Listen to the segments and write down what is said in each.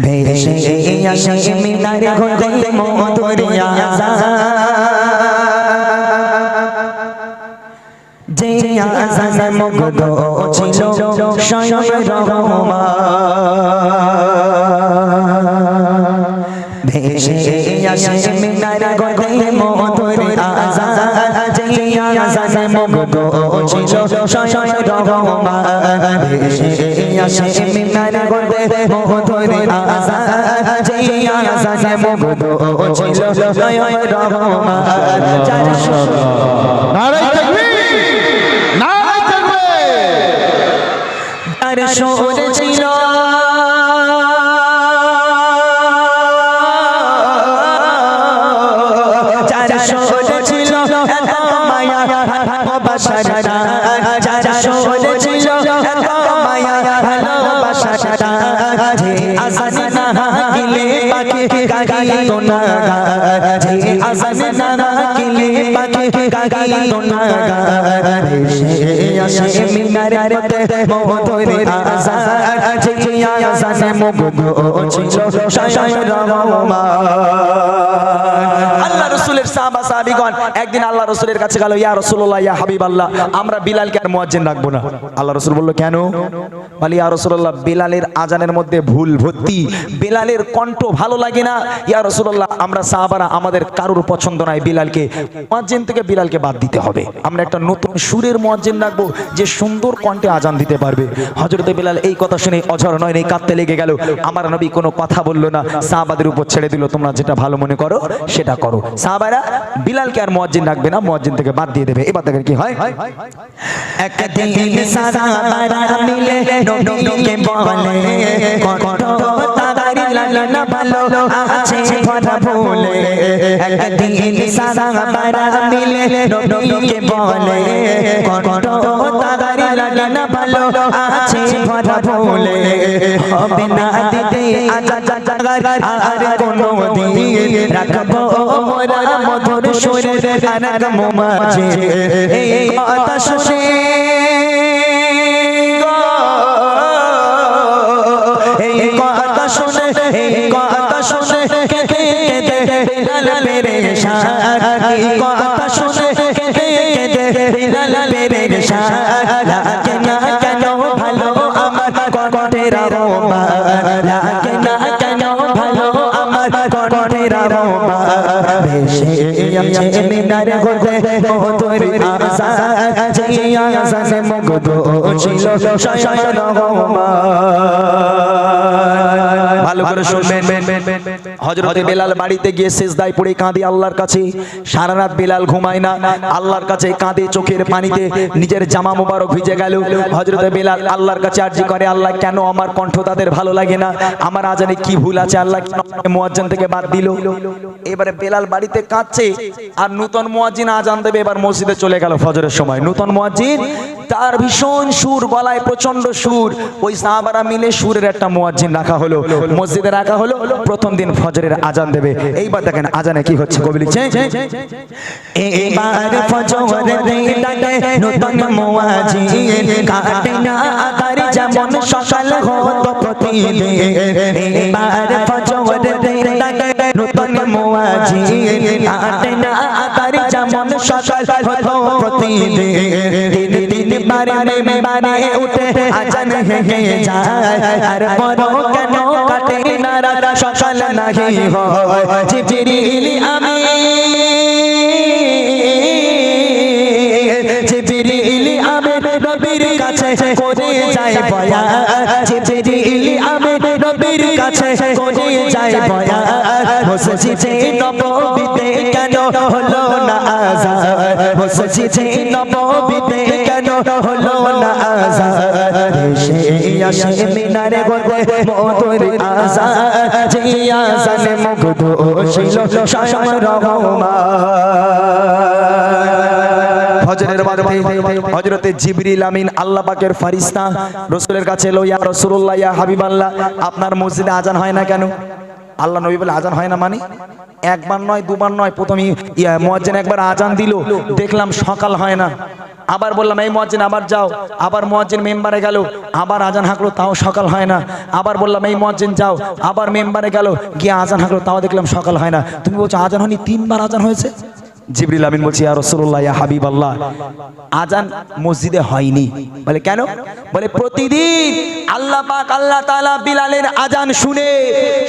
ভেসে আসে মিনার ঘরে মধুর আজান যে আজানে মুগ্ধ ছিল স্বয়ং রহমান ভেসে আসে মিনার ঘরে মধুর আজান যে আজানে ছিল স্বয়ং রহমান আসে মিনার ঘরে মধুর আজান যে আজানে মুগ্ধ ছিল স্বয়ং রহমান চারশো তাকবীর নারাই তাকবীর আর সরে ছিল মায়া ভালোবাসাটা যে আসানে না গিলে পাখি কাকি তো না যে আসানে একদিন আল্লাহ রসুলের কাছে গেল, ইয়া রসুল্লাহ ইয়া হাবিব আল্লাহ আমরা বিলালকে আর রাখব না। আল্লাহ রসুল বলল, কেন? বলি, ইয়া রসুল্লাহ বিলালের আজানের মধ্যে ভুল ভর্তি। বিলালের কণ্ঠ ভালো লাগে না। ইয়া রসুল্লাহ আমরা সাহাবারা, আমাদের কারুর পছন্দ নয় বিলালকে। মুয়াজ্জিন থেকে বিলালকে বাদ দিতে হবে। আমরা একটা নতুন সুরের মুয়াজ্জিন রাখব যে সুন্দর কণ্ঠে আজান দিতে পারবে। হজরতে বিলাল এই কথা শুনে অঝর নয় নেই কাঁদতে লেগে গেল। আমার নবী কোনো কথা বলল না। সাহাবাদের উপর ছেড়ে দিল। তোমরা যেটা ভালো মনে করো, সেটা করো। সাহাবারা বিলালকে আর মুয়াজ্জিন রাখবে না। মুয়াজ্জিন থেকে বাদ দিয়ে দেবে। এবার দেখেন কি হয়। একদিন সারা মিলে কত লালনা ভালো আছে ভরা ভুলে একদিন সারা বারা মিলে নবীকে বলে কত তাগারি লালনা ভালো আছে ভরা ভুলে। হবে না দিতে আজা আর কোনো দিন রাখব মোরা মধুর সুরে আনার মোমাজে এই কথা শুনে কথা শুনে কেঁদে কেঁদে বিলাল পেরেশান? কথা শুনে কেঁদে কেঁদে বিলাল পেরেশান? লাগে না কেন ভালো ছিল স্বয়ং রহমান। ভালো করে শুনবেন। হজরতে বেলাল বাড়িতে গিয়ে শেষদায় পড়ে কাঁদে আল্লাহর কাছে। সারা রাত বেলাল ঘুমায় না। আল্লাহর কাছে কাঁদে চোখের পানিতে। নিজের জামা মোবারক ভিজে গেল। হজরতে বেলাল আল্লাহর কাছে আর্জি করে আল্লাহ কেন আমার কণ্ঠ তাদের ভালো লাগে না? আমার আজানে কি ভুল আছে? আল্লাহ মুয়াজ্জিন থেকে বাদ দিল? এবারে বেলাল বাড়িতে কাঁদছে। আর নূতন মুয়াজ্জিন আজান দেবে। এবার মসজিদে চলে গেল ফজরের সময়। নূতন মুয়াজ্জিন তার ভীষণ সুর গলায় প্রচণ্ড সুর। ওই সাহাবারা মিলে সুরের একটা মুয়াজ্জিন রাখা হলো। মসজিদে রাখা হলো, প্রথম দিন ফজরের আজান দেবে। এইবার দেখেন আজানে কি হচ্ছে, কবি লিখছে। নতুন মুয়াজি কাটে না আকার, যেমন সকাল প্রতিদিন। বারে বারে উঠে আজান হেগে যায়। আর বড় কেন কাটে না রাত? সকাল নাহি হয়। জিবরিল আমি জিবরিল আমি নবীর কাছে করে যাই বয়া জিবরিল আমি নবীর কাছে করে যাই বয়া মসজিদে নববীতে কেন হলো না আজান? মসজিদে নববীতে না বাদে হজরতে জিবরিল আমিন আল্লাহ পাকের ফারিস্তা, রসুলের কাছে এলো, ইয়া রসুল্লাহ ইয়া হাবিবাল্লাহ, আপনার মসজিদে আজান হয় না কেন? আল্লাহ নবী বলে, আজান হয় না মানে? একবার নয়, দুবার নয়, প্রথমে মুয়াজ্জিন একবার আজান দিল। দেখলাম সকাল হয় না। আবার বললাম, এই মজ্জেন আবার যাও। আবার মজ্জেন মেম্বারে গেল, আবার আজান হাঁকলো, তাও সকাল হয় না। আবার বললাম, এই মজ্জেন যাও। আবার মেম্বারে গেল, গিয়ে আজান হাঁকলো, তাও দেখলাম সকাল হয় না। তুমি বলছো, আজান হয়নি, তিনবার আজান হয়েছে? জিবরিল আমিন বলছি, ইয়া রাসূলুল্লাহ, ইয়া হাবিব আল্লাহ আজান মসজিদে হয়নি। বলে, কেন? বলে, প্রতিদিন আল্লাহ পাক, আল্লাহ তাআলা বিলালের আজান শুনে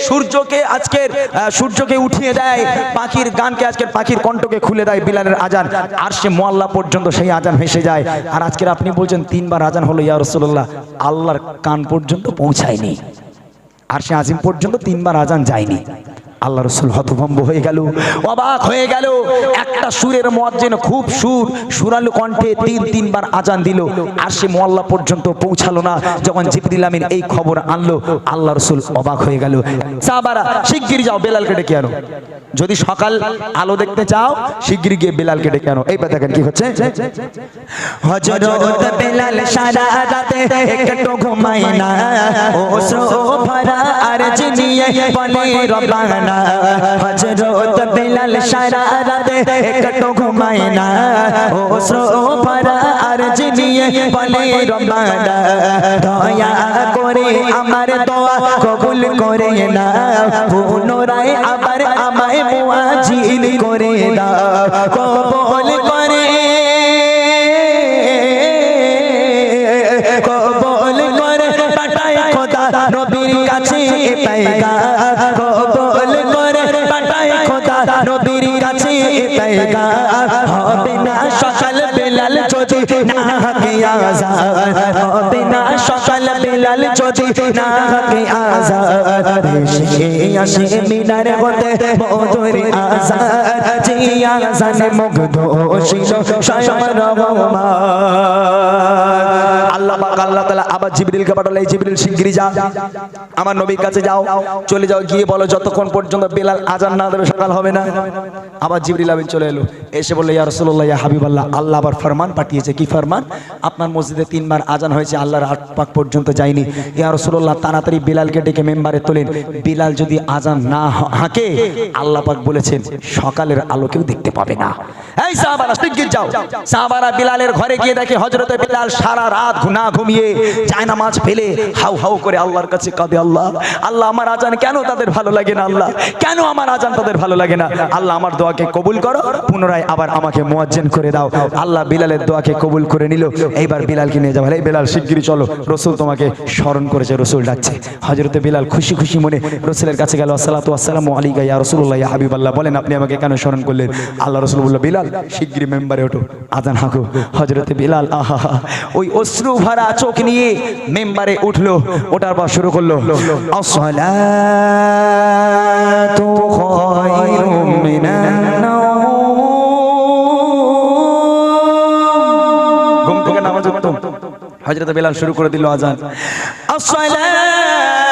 সূর্যকে আজকের সূর্যকে উঠিয়ে দেয়, পাখির গানকে আজকের পাখির কণ্ঠকে খুলে দেয় বিলালের আজান আর সে মোয়াল্লা পর্যন্ত সেই আজান ভেসে যায়। আর আজকের আপনি বলছেন, তিনবার আজান হলো, ইয়া রাসূলুল্লাহ, আল্লাহর কান পর্যন্ত পৌঁছায়নি। আর সে আজিম পর্যন্ত তিনবার আজান যায়নি। আল্লাহ রসুল হতভম্ব হয়ে গেল, অবাক হয়ে গেল। একটা সুরের মোয়াজ্জেন খুব সুর, সুরালু কণ্ঠে তিন, তিনবার আজান দিল, আর সে মোয়াল্লা পর্যন্ত পৌঁছালো না। যখন জিবরিল আমিন এই খবর আনলো, আল্লাহ রসুল অবাক হয়ে গেল। সাহাবারা, শিগগির যাও, বেলালকে ডেকে আনো। যদি সকাল আলো দেখতে চাও, শিগগির গিয়ে বেলালকে ডেকে আনো। এইবার দেখেন কি হচ্ছে? হজরত বেলাল সারা রাতে একটু ঘুমায় না। ও শ্রো ভরা আর জিনিয়ে বলে রবানা হজরত বেলাল সারা রাতে একটু ঘুমায় না। ও শ্রো ভরা নিয়ে বলে রবানা দয়া করে আমার দোয়া কবুল করে না পুনরায় আবার আমায় মুআজিল করে দাও। hết ờ. আবার পাঠালো, এই জিবরিল, শিগগিরই যা। আমার নবীর কাছে যাও, চলে যাও, গিয়ে বলো যতক্ষণ পর্যন্ত বেলাল আজান না দেবে, সকাল হবে না। আবার জিবরিল আমিন চলে এলো, এসে বলল ইয়া হাবিবাল্লাহ। আল্লাহ আবার ফরমান পাঠিয়েছে, কি ফরমান? আপনার মসজিদে তিনবার আজান হয়েছে, আল্লাহর হাত পাক পর্যন্ত যায়নি। ইয়া রাসূলুল্লাহ, তাড়াতাড়ি বিলালকে ডেকে মেম্বারে তোলেন। বিলাল যদি আজান না হাঁকে, আল্লাহ পাক বলেছেন, সকালের আলো কেউ দেখতে পাবে না। এই সাহাবারা, শিগগির যাও। সাহাবারা বিলালের ঘরে গিয়ে দেখে হযরতে বিলাল সারা রাত ঘুনা ঘুমিয়ে যায় নামাজ ফেলে হাউ হাউ করে আল্লাহর কাছে কাঁদে, আল্লাহ আল্লাহ, আমার আজান কেন তাদের ভালো লাগে না, আল্লাহ? কেন আমার আজান তাদের ভালো লাগে না? আল্লাহ, আমার দোয়াকে কবুল করো, পুনরায় আবার আমাকে মুয়াজ্জিন করে দাও। আল্লাহ বিলালের দোয়াকে কবুল করে নিল। এইবার বিলালকে নিয়ে যাব এই বিলাল শিগগিরি চলো। রসুল তোমাকে স্মরণ করেছে, রসুল ডাকছে। হজরতে বিলাল খুশি খুশি মনে রসুলের কাছে গেল, আসসালাতু আসসালাম আলী গাইয়া রসুল্লাহ হাবিবাল্লাহ। বলেন, আপনি আমাকে কেন স্মরণ করলেন? আল্লাহ রসুল বলল, বিলাল শিগগিরি মেম্বারে ওঠো। আদান হাঁকো। হজরতে বিলাল, আহা ওই অশ্রু ভরা চোখ নিয়ে মেম্বারে উঠল ওটার পর শুরু করল অসলা তো হজরত বেলাল শুরু করে দিল আজান আসসালাম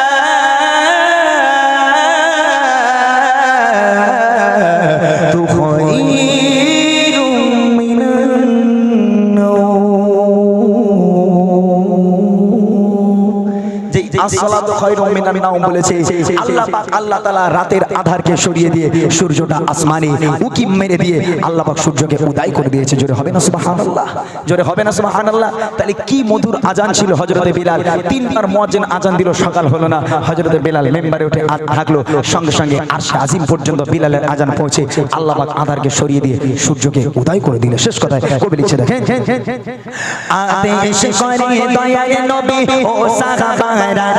আজান ছিল বিলাল? আজান দিল, সকাল হলো না। বিলাল মেম্বারে উঠে থাকল সঙ্গে সঙ্গে আরশে আজিম পর্যন্ত বিলালের আজান পৌঁছে আল্লাহ আধারকে সরিয়ে দিয়ে সূর্যকে উদয় করে দিল। শেষ কথায় কবি লিখছে, দেখেন করে নবী ও সাহাবারা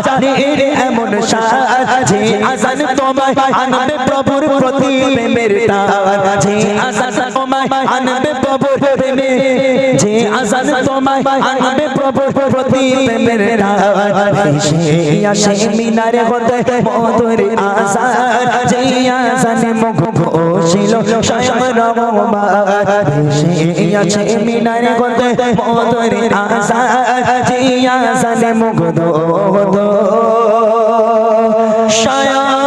আজানের এমন যে আজান তোমায় আনবে প্রভুর প্রতি প্রেমের যে আজান তোমায় আনবে প্রভুর প্রেমে যে আজান তোমায় আনবে প্রভুর প্রতি প্রেমের সে আসে মিনারে হতে মধুর আজান। যে আজান মুখ বসিল স্বয়ং রহমান আছে মিনার করতে মধুর আশা জিয়া সানে মুগ্ধ স্বয়ং